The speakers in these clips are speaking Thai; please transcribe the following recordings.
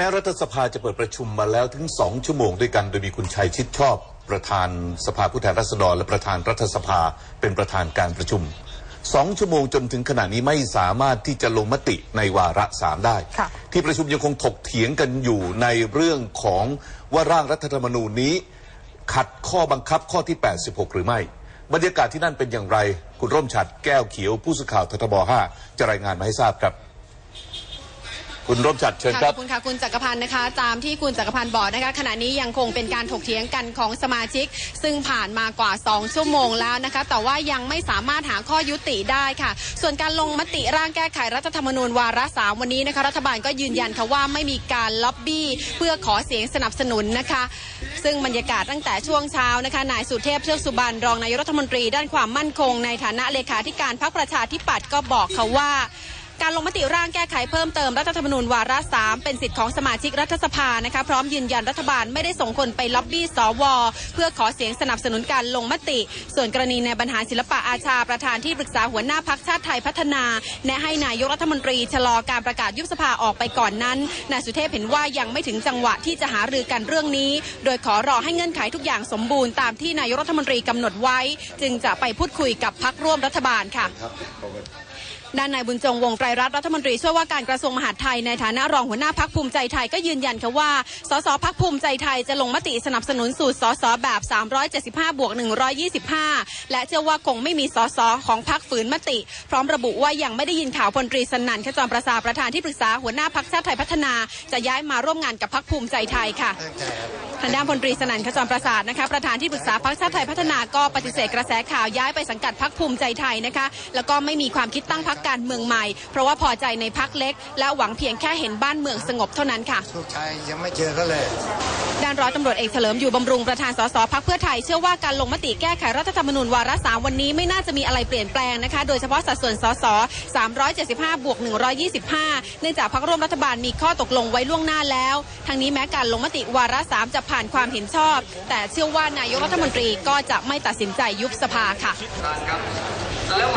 ม้รัฐสภาจะเปิดประชุมมาแล้วถึงสองชั่วโมงด้วยกัน โดยมีคุณชัยชิดชอบ ประธานสภาผู้แทนราษฎรและประธานรัฐสภาเป็นประธานการประชุมสองชั่วโมงจนถึงขณะนี้ไม่สามารถที่จะลงมติในวาระสามได้ค่ะที่ประชุมยังคงถกเถียงกันอยู่ในเรื่องของว่าร่างรัฐธรรมนูญนี้ ขัดข้อบังคับข้อที่ 86 หรือไม่ บรรยากาศที่นั่นเป็นอย่างไร คุณร่มฉัดแก้วเขียวผู้สื่อข่าวททบ5จะรายงานมาให้ทราบครับ คุณร่มฉัดเชิญค่ะคขรัอบบคุณค่ะคุณจักรพันธ์นะคะ ตามที่คุณจักรพันธ์บอกนะคะ ขณะนี้ยังคงเป็นการถกเถียงกันของสมาชิก ซึ่งผ่านมากว่า 2 ชั่วโมงแล้วนะคะ แต่ว่ายังไม่สามารถหาข้อยุติได้ค่ะ ส่วนการลงมติร่างแก้ไขรัฐธรรมนูญวาระสามวันนี้นะคะ รัฐบาลก็ยืนยันค่ะว่าไม่มีการล็อบบี้ เพื่อขอเสียงสนับสนุนนะคะ ซึ่งบรรยากาศตั้งแต่ช่วงเช้านะคะ นายสุเทพเทือกสุบรรณรองนายกรัฐมนตรีด้านความมั่นคง ในฐานะเลขาธิการพรรคประชาธิปัตย์ก็บอกค่ะว่า การลงมติร่างแก้ไขเพิ่มเติมรัฐธรรมนูญวาระสามเป็นสิทธิของสมาชิกรัฐสภานะคะพร้อมยืนยันรัฐบาลไม่ได้ส่งคนไปล็อบบี้สวเพื่อขอเสียงสนับสนุนการลงมติ ส่วนกรณีในบรรหารศิลปะอาชาประธานที่ปรึกษาหัวหน้าพักชาติไทยพัฒนา แนะให้นายกรัฐมนตรีชะลอการประกาศยุบสภาออกไปก่อนนั้นนายสุเทพเห็นว่ายังไม่ถึงจังหวะที่จะหารือกันเรื่องนี้ โดยขอรอให้เงื่อนไขทุกอย่างสมบูรณ์ตามที่นายกรัฐมนตรีกำหนดไว้ จึงจะไปพูดคุยกับพักร่วมรัฐบาลค่ะ ด้านนายบุญจงวงไตรรัตน์รัฐมนตรีช่วยว่าการกระทรวงมหาดไทยในฐานะรองหัวหน้าพักภูมิใจไทยก็ยืนยันค่ะว่า สสพักภูมิใจไทยจะลงมติสนับสนุนสูตรสสแบบ 375 บวก 125 และเชื่อว่าคงไม่มีสสของพักฝืนมติ พร้อมระบุว่ายังไม่ได้ยินข่าวพลตรีสนั่นขจรประสาประธานที่ปรึกษาหัวหน้าพักชาติไทยพัฒนา จะย้ายมาร่วมงานกับพักภูมิใจไทยค่ะ ทางด้านพลตรีสนั่นขจรประสาทนะคะประธานที่ปรึกษาพักชาติไทยพัฒนาก็ปฏิเสธกระแสข่าวย้ายไปสังกัดพักภูมิใจไทยนะคะ แล้วก็ไม่มีความคิดตั้งพักการเมืองใหม่ เพราะว่าพอใจในพักเล็ก และหวังเพียงแค่เห็นบ้านเมืองสงบเท่านั้นค่ะลูกชายยังไม่เจอเขาเลยด้านร้อยตำรวจเอกเฉลิมอยู่บำรุงประธานสสพักเพื่อไทยเชื่อว่าการลงมติแก้ไขรัฐธรรมนูญวาระสามวันนี้ไม่น่าจะมีอะไรเปลี่ยนแปลงนะคะ โดยเฉพาะสัดส่วนสส375 บวก 125 เนื่องจากพักร่วมรัฐบาลมีข้อตกลงไว้ล่วงหน้าแล้ว ทั้งนี้แม้การลงมติวาระสามจะผ่านความเห็นชอบ แต่เชื่อว่านายกรัฐมนตรีก็จะไม่ตัดสินใจยุบสภาค่ะ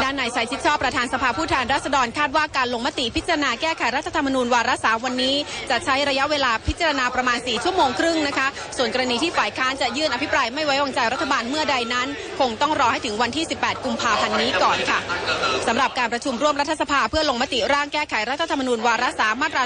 ด้านนายชัยชิดชอบประธานสภาผู้แทนราษฎรคาดว่าการลงมติพิจารณาแก้ไขรัฐธรรมนูญวาระสามวันนี้ จะใช้ระยะเวลาพิจารณาประมาณ 4 ชั่วโมงครึ่งนะคะ ส่วนกรณีที่ฝ่ายค้านจะยื่นอภิปรายไม่ไว้วางใจรัฐบาลเมื่อใดนั้น คงต้องรอให้ถึงวันที่ 18 กุมภาพันธ์นี้ก่อนค่ะสำหรับการประชุมร่วมรัฐสภาเพื่อลงมติร่างแก้ไขรัฐธรรมนูญวาระสามมาตรา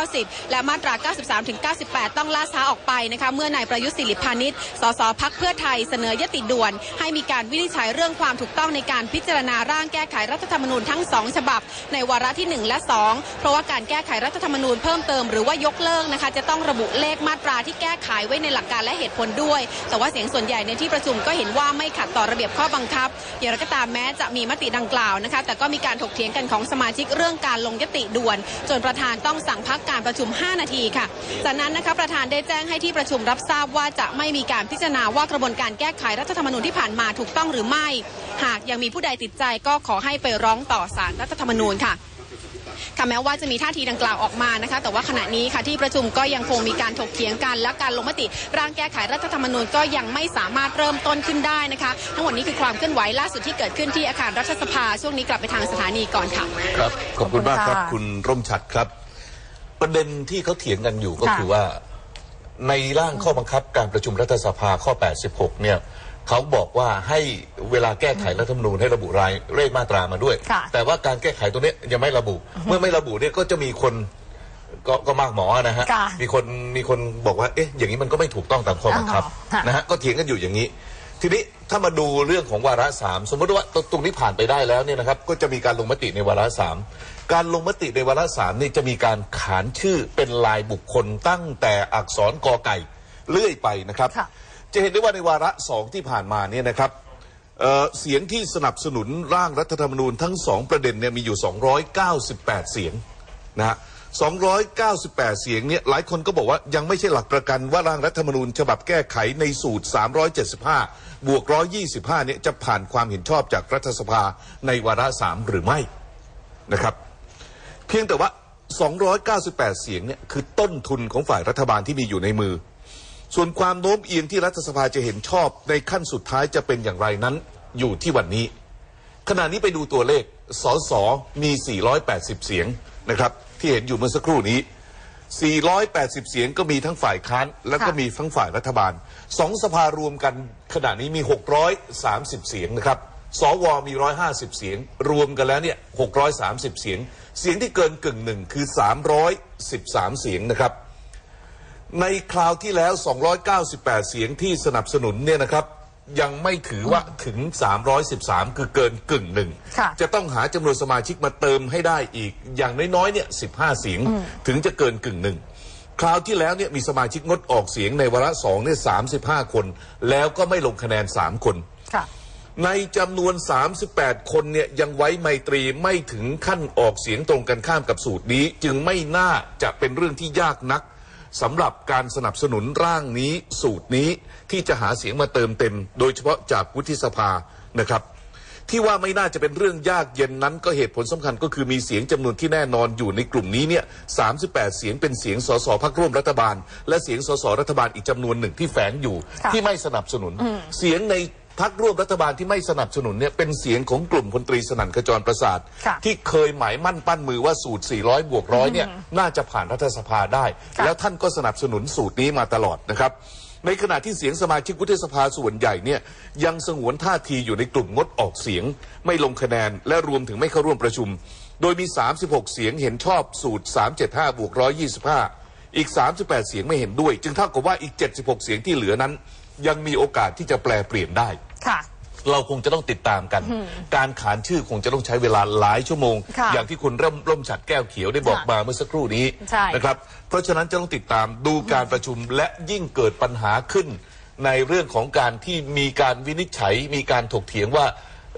190 และมาตรา 93ถึง98 ต้องล่าช้าออกไปนะคะเมื่อนายประยุทธ์สิริพานิชสสพักเพื่อไทยเสนอยติด่วน ให้มีการวินิจฉัยเรื่องความถูกต้องในการพิจารณาร่างแก้ไขรัฐธรรมนูญทั้งสองฉบับ ในวาระที่ 1 และ 2 เพราะว่าการแก้ไขรัฐธรรมนูญเพิ่มเติมหรือว่ายกเลิกนะคะจะต้องระบุเลขมาตราที่แก้ไขไว้ในหลักการและเหตุผลด้วย แต่ว่าเสียงส่วนใหญ่ในที่ประชุมก็เห็นว่าไม่ขัดต่อระเบียบข้อบังคับอย่างไรก็ตามแม้จะมีมติดังกล่าวนะคะแต่ก็มีการถกเถียงกันของสมาชิกเรื่องการลงยติด่วน จนประธานต้องสั่งพักการประชุม 5 นาทีค่ะ จากนั้นนะคะประธานได้แจ้งให้ที่ประชุมรับทราบว่าจะไม่มีการพิจารณาว่ากระบวนการแก้ไขรัฐธรรมนูญที่ผ่านมาถูกต้องหรือไม่ หากยังมีผู้ใดติดใจก็ขอให้ไปร้องต่อศาลรัฐธรรมนูญค่ะค่ะแม้ว่าจะมีท่าทีดังกล่าวออกมานะคะ แต่ว่าขณะนี้ค่ะที่ประชุมก็ยังคงมีการถกเถียงกัน และการลงมติร่างแก้ไขรัฐธรรมนูญก็ยังไม่สามารถเริ่มต้นขึ้นได้นะคะ ทั้งหมดนี้คือความเคลื่อนไหวล่าสุดที่เกิดขึ้นที่อาคารรัฐสภาช่วงนี้กลับไปทางสถานีก่อนค่ะครับขอบคุณมากครับขอบคุณค่ะคุณร่มฉัดครับ ประเด็นที่เขาเถียงกันอยู่ก็ค่ะคือว่า ในร่างข้อบังคับการประชุมรัฐสภาข้อ 86 เนี่ย เขาบอกว่าให้เวลาแก้ไขรัฐธรรมนูญให้ระบุรายเลขมาตรามาด้วย ค่ะ แต่ว่าการแก้ไขตัวเนี้ยยังไม่ระบุ เมื่อไม่ระบุเนี่ยก็จะมีคนก็ก็มากหมอนะฮะ ค่ะมีคนมีคนบอกว่า เอ๊ะ อย่างนี้มันก็ไม่ถูกต้องตามข้อบังคับค่ะ นะฮะ ก็เถียงกันอยู่อย่างนี้ ทีนี้ถ้ามาดูเรื่องของวาระสามสมมติว่าตรงตรงนี้ผ่านไปได้แล้วเนี่ยนะครับ ก็จะมีการลงมติในวาระสามการลงมติในวาระสามนี่จะมีการขานชื่อเป็นลายบุคคลตั้งแต่อักษรกอไก่เลื่อยไปนะครับ ค่ะ จะเห็นได้ว่าในวาระสองที่ผ่านมาเนี่ยนะครับเอ่อเสียงที่สนับสนุนร่างรัฐธรรมนูญทั้งสองประเด็นเนี่ยมีอยู่ 298 เสียงนะฮะ298 เสียงเนี่ยหลายคนก็บอกว่ายังไม่ใช่หลักประกันว่าร่างรัฐธรรมนูญฉบับแก้ไขในสูตร 375 บวก 125 เนี่ยจะผ่านความเห็นชอบจากรัฐสภาในวาระสามหรือไม่นะครับ เพียงแต่ว่า 298 เสียงเนี่ยคือต้นทุนของฝ่ายรัฐบาลที่มีอยู่ในมือ ส่วนความโน้มเอียงที่รัฐสภาจะเห็นชอบในขั้นสุดท้ายจะเป็นอย่างไรนั้น อยู่ที่วันนี้ ขณะนี้ไปดูตัวเลข สส มี 480 เสียงนะครับ ที่เห็นอยู่เมื่อสักครู่นี้ 480 เสียงก็มีทั้งฝ่ายค้าน แล้วก็ค่ะมีทั้งฝ่ายรัฐบาล สองสภารวมกันขณะนี้มี 630 เสียงนะครับ สวมี 150 เสียง รวมกันแล้วเนี่ย 630 เสียง เสียงที่เกินกึ่งหนึ่งคือ 313 เสียงนะครับ ในคราวที่แล้ว 298 เสียงที่สนับสนุนเนี่ยนะครับ ยังไม่ถือว่าถึง 313 คือเกินกึ่งหนึ่ง ค่ะจะต้องหาจำนวนสมาชิกมาเติมให้ได้อีก อย่างน้อยๆเนี่ย 15 เสียงถึงจะเกินกึ่งหนึ่ง คราวที่แล้วเนี่ยมีสมาชิกงดออกเสียงในวาระสองเนี่ย 35 คน แล้วก็ไม่ลงคะแนน 3 คน ค่ะ ในจำนวน 38 คนเนี่ยยังไว้ไมตรีไม่ถึงขั้นออกเสียงตรงกันข้ามกับสูตรนี้ จึงไม่น่าจะเป็นเรื่องที่ยากนัก สำหรับการสนับสนุนร่างนี้สูตรนี้ที่จะหาเสียงมาเติมเต็ม โดยเฉพาะจากวุฒิสภานะครับ ที่ว่าไม่น่าจะเป็นเรื่องยากเย็นนั้นก็เหตุผลสำคัญก็คือมีเสียงจำนวนที่แน่นอนอยู่ในกลุ่มนี้เนี่ย38เสียงเป็นเสียงสสพักร่วมรัฐบาล และเสียงสสรัฐบาลอีกจำนวนหนึ่งที่แฝงอยู่ค่ะที่ไม่สนับสนุน เสียงใน พักร่วมรัฐบาลที่ไม่สนับสนุนเนี่ยเป็นเสียงของกลุ่มพลตรีสนั่นขจรประสาท ค่ะที่เคยหมายมั่นปั้นมือว่าสูตร 400 บวกร้อยเนี่ยน่าจะผ่านรัฐสภาได้ ค่ะ แล้วท่านก็สนับสนุนสูตรนี้มาตลอดนะครับ ในขณะที่เสียงสมาชิกวุฒิสภาส่วนใหญ่เนี่ยยังสงวนท่าทีอยู่ในกลุ่มงดออกเสียง ไม่ลงคะแนนและรวมถึงไม่เข้าร่วมประชุม โดยมี 36 เสียงเห็นชอบสูตร 375 บวก 125 อีก 38 เสียงไม่เห็นด้วย จึงเท่ากับว่าอีก 76 เสียงที่เหลือนั้น ยังมีโอกาสที่จะแปลเปลี่ยนได้ ค่ะ เราคงจะต้องติดตามกัน การขานชื่อคงจะต้องใช้เวลาหลายชั่วโมง ค่ะอย่างที่คุณร่มร่มฉัดแก้วเขียวได้บอกค่ะมาเมื่อสักครู่นี้ใช่ นะครับ เพราะฉะนั้นจะต้องติดตามดูการประชุมและยิ่งเกิดปัญหาขึ้น ในเรื่องของการที่มีการวินิจฉัย มีการถกเถียงว่า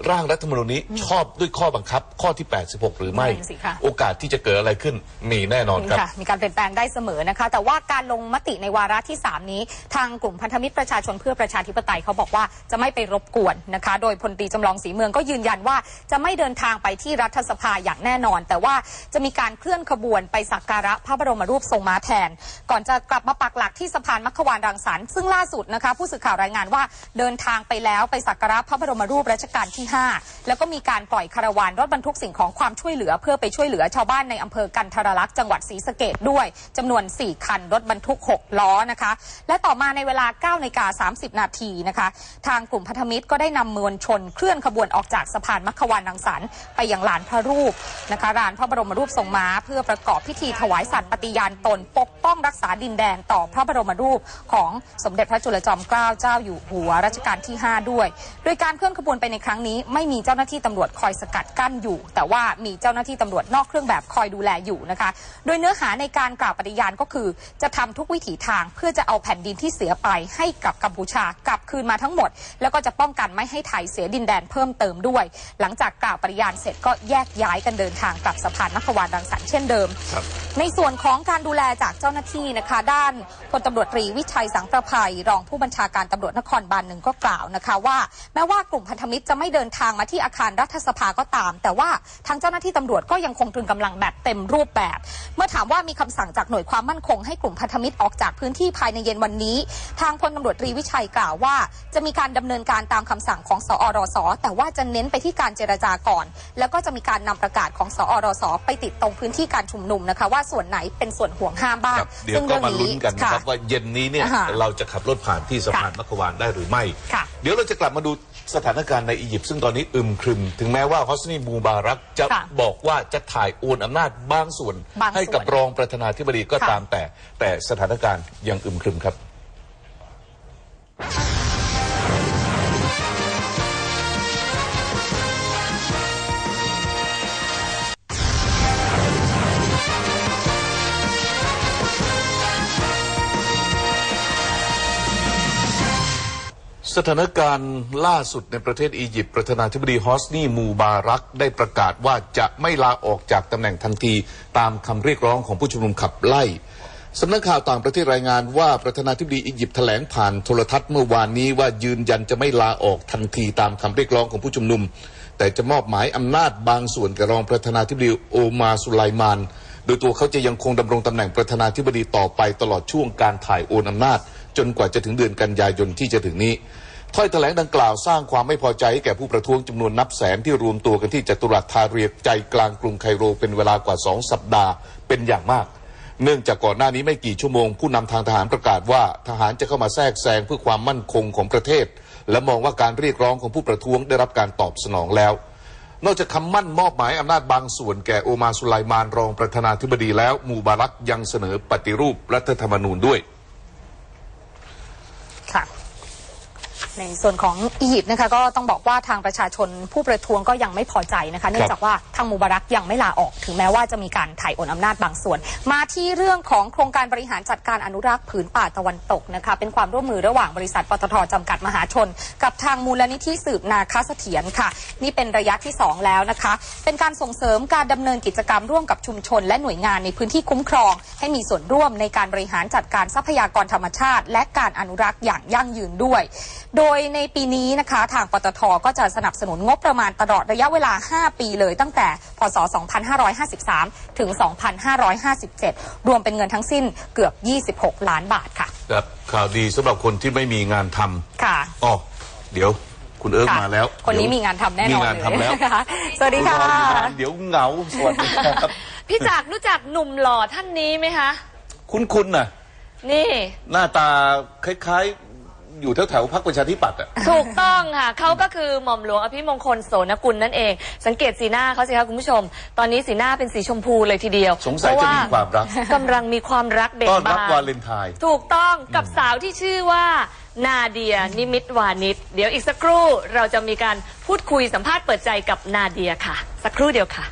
ร่างรัฐธรรมนูญนี้ชอบด้วยข้อบังคับ ข้อที่ 86 หรือไม่ นั่นสิค่ะ โอกาสที่จะเกิดอะไรขึ้นมีแน่นอนครับ ค่ะมีการเปลี่ยนแปลงได้เสมอนะคะ แต่ว่าการลงมติในวาระที่ 3 นี้ ทางกลุ่มพันธมิตรประชาชนเพื่อประชาธิปไตยเขาบอกว่าจะไม่ไปรบกวนนะคะ โดยพลตรีจำลองศรีเมืองก็ยืนยันว่าจะไม่เดินทางไปที่รัฐสภาอย่างแน่นอน แต่ว่าจะมีการเคลื่อนขบวนไปสักการะพระบรมรูปทรงม้าแทน ก่อนจะกลับมาปักหลักที่สะพานมัคควานรังสรรค์ซึ่งล่าสุดนะคะ ผู้สื่อข่าวรายงานว่าเดินทางไปแล้วไปสักการะพระบรมรูปรัชกาลที่5 แล้วก็มีการปล่อยคาราวานรถบรรทุกสิ่งของความช่วยเหลือ เพื่อไปช่วยเหลือชาวบ้านในอำเภอกันทรลักษณ์จังหวัดศรีสะเกดด้วยจำนวน 4 คันรถบรรทุก 6 ล้อนะคะ และต่อมาในเวลา9นาฬิกา30 นาทีนะคะ ทางกลุ่มพันธมิตรก็ได้นำมวลชนเคลื่อนขบวนออกจากสะพานมัคควานรังสรรค์ไปยังลานพระรูปนะคะลานพระบรมรูปทรงม้า เพื่อประกอบพิธีถวายสัตย์ปฏิญาณตนปกป้องรักษาดินแดนต่อพระบรมรูปของสมเด็จพระจุลจอมเกล้าเจ้าอยู่หัวรัชกาลที่ 5 ด้วย โดยการเคลื่อนขบวนไปในครั้งนี้ไม่มีเจ้าหน้าที่ตำรวจคอยสกัดกั้นอยู่ แต่ว่ามีเจ้าหน้าที่ตำรวจนอกเครื่องแบบคอยดูแลอยู่นะคะ โดยเนื้อหาในการกล่าวปฏิญาณก็คือ จะทำทุกวิถีทางเพื่อจะเอาแผ่นดินที่เสียไปให้กับกัมพูชากลับคืนมาทั้งหมด แล้วก็จะป้องกันไม่ให้ไทยเสียดินแดนเพิ่มเติมด้วย หลังจากกล่าวปฏิญาณเสร็จก็แยกย้ายกันเดินทางกลับสะพานนควานรังสรรค์เช่นเดิมครับในส่วนของการดูแลจากเจ้าหน้าที่นะคะ ด้านพลตำรวจตรีวิชัยสังประภัยรองผู้บัญชาการตำรวจนครบาลหนึ่งก็กล่าวนะคะว่า แม้ว่ากลุ่มพันธมิตรจะไม่เดินทางมาที่อาคารรัฐสภาก็ตาม แต่ว่าทางเจ้าหน้าที่ตำรวจก็ยังคงตรึงกำลังแบบเต็มรูปแบบ เมื่อถามว่ามีคำสั่งจากหน่วยความมั่นคงให้กลุ่มพันธมิตรออกจากพื้นที่ภายในเย็นวันนี้ ทางพลตำรวจตรีวิชัยกล่าวว่า จะมีการดำเนินการตามคำสั่งของสอรสแต่ว่าจะเน้นไปที่การเจรจาก่อน แล้วก็จะมีการนำประกาศของสอรสไปติดตรงพื้นที่การชุมนุมนะคะ ว่าส่วนไหนเป็นส่วนห่วงห้ามบ้างครับเดี๋ยวก็มาลุ้นกันนะครับว่าเย็นนี้เนี่ยอ่าฮะเราจะขับรถผ่านที่สะพานค่ะมัคควานได้หรือไม่ค่ะเดี๋ยวเราจะกลับมาดู สถานการณ์ในอียิปต์ซึ่งตอนนี้อึมครึม ถึงแม้ว่าฮอสนีมูบารักจะค่ะบอกว่าจะถ่ายโอนอำนาจบางส่วน บางส่วน ให้กับรองประธานาธิบดีก็ค่ะตามแต่ แต่สถานการณ์ยังอึมครึมครับ สถานการณ์ล่าสุดในประเทศอียิปต์ประธานาธิบดีฮอสนีมูบารักได้ประกาศว่าจะไม่ลาออกจากตำแหน่งทันทีตามคำเรียกร้องของผู้ชุมนุมขับไล่สำนักข่าวต่างประเทศรายงานว่าประธานาธิบดีอียิปต์แถลงผ่านโทรทัศน์เมื่อวานนี้ว่ายืนยันจะไม่ลาออกทันทีตามคำเรียกร้องของผู้ชุมนุม แต่จะมอบหมายอำนาจบางส่วนแก่รองประธานาธิบดีโอมาสุไลมาน โดยตัวเขาจะยังคงดำรงตำแหน่งประธานาธิบดีต่อไปตลอดช่วงการถ่ายโอนอำนาจจนกว่าจะถึงเดือนกันยายนที่จะถึงนี้ ถ้อยแถลงดังกล่าวสร้างความไม่พอใจใแก่ผู้ประท้วงจำนวนนับแสนที่รวมตัวกันที่จัตุรัสทาเรียใจกลางกรุงไคโรเป็นเวลากว่าสองสัปดาห์เป็นอย่างมาก เนื่องจากก่อนหน้านี้ไม่กี่ชั่วโมง ผู้นำทางทหารประกาศว่าทหารจะเข้ามาแทรกแซงเพื่อความมั่นคงของประเทศ และมองว่าการเรียกร้องของผู้ประท้วงได้รับการตอบสนองแล้ว นอกจากคำมั่นมอบหมายอำนาจบางส่วนแก่โอมาสุไลมานรองประธานาธิบดีแล้วมูบารักยังเสนอปฏิรูปรัฐธรรมนูญด้วย ค่ะ ในส่วนของอียิปต์นะคะก็ต้องบอกว่าทางประชาชนผู้ประท้วงก็ยังไม่พอใจนะคะเนื่องจากว่าทางมูบารักยังไม่ลาออก ถึงแม้ว่าจะมีการถ่ายโอนอำนาจบางส่วน มาที่เรื่องของโครงการบริหารจัดการอนุรักษ์ผืนป่าตะวันตกนะคะเป็นความร่วมมือระหว่างบริษัทปตทจำกัดมหาชน กับทางมูลนิธิสืบนาคเสถียรค่ะ นี่เป็นระยะที่ 2 แล้วนะคะ เป็นการส่งเสริมการดำเนินกิจกรรมร่วมกับชุมชน และหน่วยงานในพื้นที่คุ้มครอง ให้มีส่วนร่วมในการบริหารจัดการทรัพยากรธรรมชาติ และการอนุรักษ์อย่างยั่งยืนด้วย โดยในปีนี้นะคะทางปตทก็จะสนับสนุนงบประมาณตลอดระยะเวลา 5 ปีเลยตั้งแต่พศ 2553 ถึง 2557 รวมเป็นเงินทั้งสิ้นเกือบ 26 ล้านบาทค่ะครับข่าวดีสำหรับคนที่ไม่มีงานทำค่ะอ๋อเดี๋ยวคุณเอิร์กค่ะมาแล้ว คนนี้เดี๋ยวมีงานทำแน่นอนมีงานทำแล้วเยนะคะสวัสดีค่ะณรออยู่นานเดี๋ยวเหงาสวัสดีครับพี่จักรรู้จักหนุ่มหล่อท่านนี้ไหมคะ คุณคุณน่ะนี่ หน้าตาคล้ายๆ อยู่แถวแถวๆพรรคประชาธิปัตย์อะ ถูกต้องค่ะ เขาก็คือหม่อมหลวงอภิมงคลโสนกุลนั่นเอง สังเกตสีหน้าเขาสิคะคุณผู้ชม ตอนนี้สีหน้าเป็นสีชมพูเลยทีเดียวสงสัยจะมีความเพรักระว่ากำลังมีความรักเบ่งต้อนรับบานวาเลนไทน์ ถูกต้องกับสาวที่ชื่อว่า นาเดียนิมิตวานิชเดี๋ยวอีกสักครู่เราจะมีการพูดคุยสัมภาษณ์เปิดใจกับนาเดียค่ะ สักครู่เดียวค่ะ